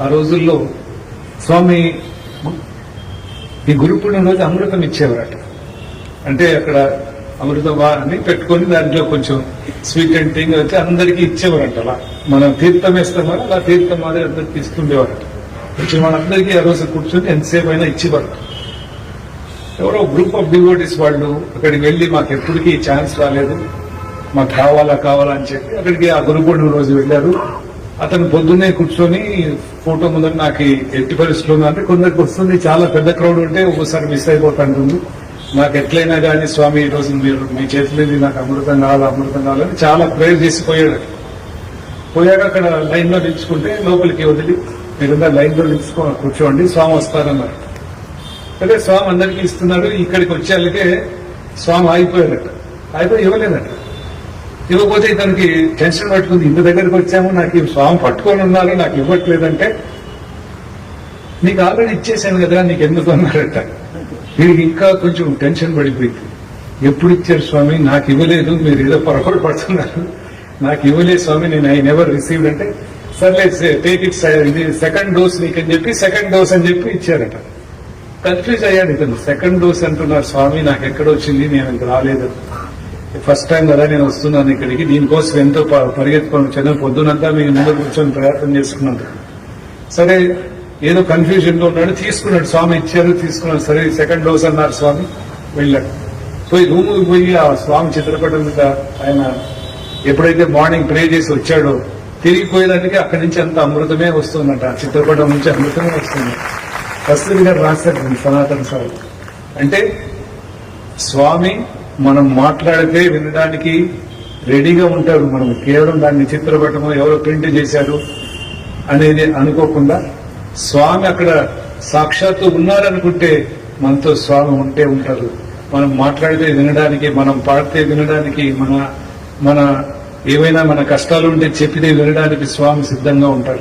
ఆ రోజుల్లో స్వామి ఈ గురు రోజు అమృతం ఇచ్చేవారట. అంటే అక్కడ అమృతం వారిని పెట్టుకొని దాంట్లో కొంచెం స్వీట్ అండ్ థింగ్ వచ్చి అందరికీ ఇచ్చేవారంట. అలా మనం తీర్థం వేస్తాం కదా అలా తీర్థం మాదిరి అందరికి తీసుకుండేవారట కొంచెం మనందరికీ ఆ రోజు కూర్చొని ఎంతసేపు అయినా ఇచ్చేవారు ఎవరో గ్రూప్ ఆఫ్ డివోటీస్ వాళ్ళు అక్కడికి వెళ్ళి మాకు ఎప్పటికీ ఛాన్స్ రాలేదు. మాకు కావాలా కావాలా అని చెప్పి అక్కడికి ఆ గురు రోజు వెళ్ళారు. అతను పొద్దున్నే కూర్చొని ఫోటో ముందర నాకు ఎట్టి పరిస్థితులు అంటే కొందరికి వస్తుంది చాలా పెద్ద క్రౌడ్ ఉంటే ఒక్కోసారి మిస్ అయిపోతుంటుంది నాకు ఎట్లయినా కానీ స్వామి ఈ రోజు మీరు మీ చేతిలో నాకు అమృతం కావాలి అమృతం కావాలని చాలా ప్రేయర్ చేసి పోయాడు పోయాక అక్కడ లైన్లో నిలుచుకుంటే లోపలికి వదిలి మీరంతా లైన్లో నిలుచుకో కూర్చోండి స్వామి వస్తారన్నారు. అదే స్వామి అందరికీ ఇస్తున్నాడు ఇక్కడికి వచ్చేళ్ళకే స్వామి ఆగిపోయాడట. ఆగిపోయి ఇవ్వలేదట. ఇవ్వకపోతే ఇతనికి టెన్షన్ పట్టుకుంది. ఇంత దగ్గరికి వచ్చాము నాకు ఈ స్వామి పట్టుకొని ఉన్నారు నాకు ఇవ్వట్లేదంటే నీకు ఆల్రెడీ ఇచ్చేసాను కదా నీకు ఎందుకు అన్నారట. వీడికి ఇంకా కొంచెం టెన్షన్ పడిపోయింది. ఎప్పుడు ఇచ్చారు స్వామి? నాకు ఇవ్వలేదు మీరు ఏదో పొరపాటు పడుతున్నారు. నాకు ఇవ్వలేదు స్వామి నేను ఐ నెవర్ రిసీవ్డ్ అంటే సర్లే టేక్ ఇట్ ఇది సెకండ్ డోస్ నీకని చెప్పి సెకండ్ డోస్ అని చెప్పి ఇచ్చారట. కన్ఫ్యూజ్ అయ్యాడు ఇతను. సెకండ్ డోస్ అంటున్నారు స్వామి నాకు ఎక్కడ వచ్చింది? నేను ఇంకా రాలేదు. ఫస్ట్ టైం కదా నేను వస్తున్నాను ఇక్కడికి. దీనికోసం ఎంతో ప- పరిగెత్తుకొని వచ్చాను. పొద్దునంతా మీ ముందు కూర్చొని ప్రయత్నం చేసుకున్నాను. సరే ఏదో కన్ఫ్యూజన్లో ఉన్నాడు. తీసుకున్నాడు స్వామి ఇచ్చారు తీసుకున్నాడు. సరే సెకండ్ డోస్ అన్నారు స్వామి వెళ్ళాడు. పోయి రూమ్ పోయి ఆ స్వామి చిత్రపటం మీద ఆయన ఎప్పుడైతే మార్నింగ్ ప్రే చేసి వచ్చాడో తిరిగిపోయేదానికి అక్కడి నుంచి అంత అమృతమే వస్తుందంట. ఆ చిత్రపటం నుంచి అమృతమే వస్తుంది. ఫస్ట్ గారు రాశారు సనాతన సార్ అంటే స్వామి మనం మాట్లాడితే వినడానికి రెడీగా ఉంటారు. మనం కేవలం దాన్ని చిత్రపటము ఎవరో ప్రింట్ చేశారు అనేది అనుకోకుండా స్వామి అక్కడ సాక్షాత్తు ఉన్నారనుకుంటే మనతో స్వామి ఉంటే ఉంటారు. మనం మాట్లాడితే వినడానికి మనం పాడితే వినడానికి మన మన ఏవైనా మన కష్టాలు ఉంటే చెప్పితే వినడానికి స్వామి సిద్ధంగా ఉంటారు.